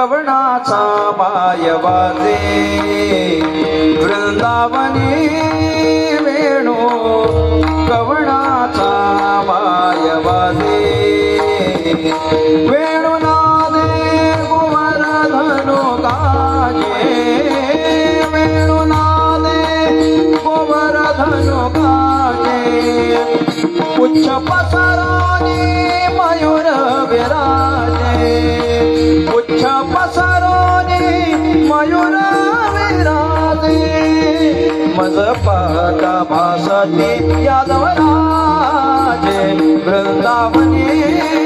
कवणाचा माय वाजे. वृंदावनी वेणू कवणाचा माय वाजे. वेणुनादे गोवर्धनु गाजे वेणुनादे धनु काजे. उच्च पसरानी मयूर विरा मयूर विराजे मज यादव राजे. वृंदावनी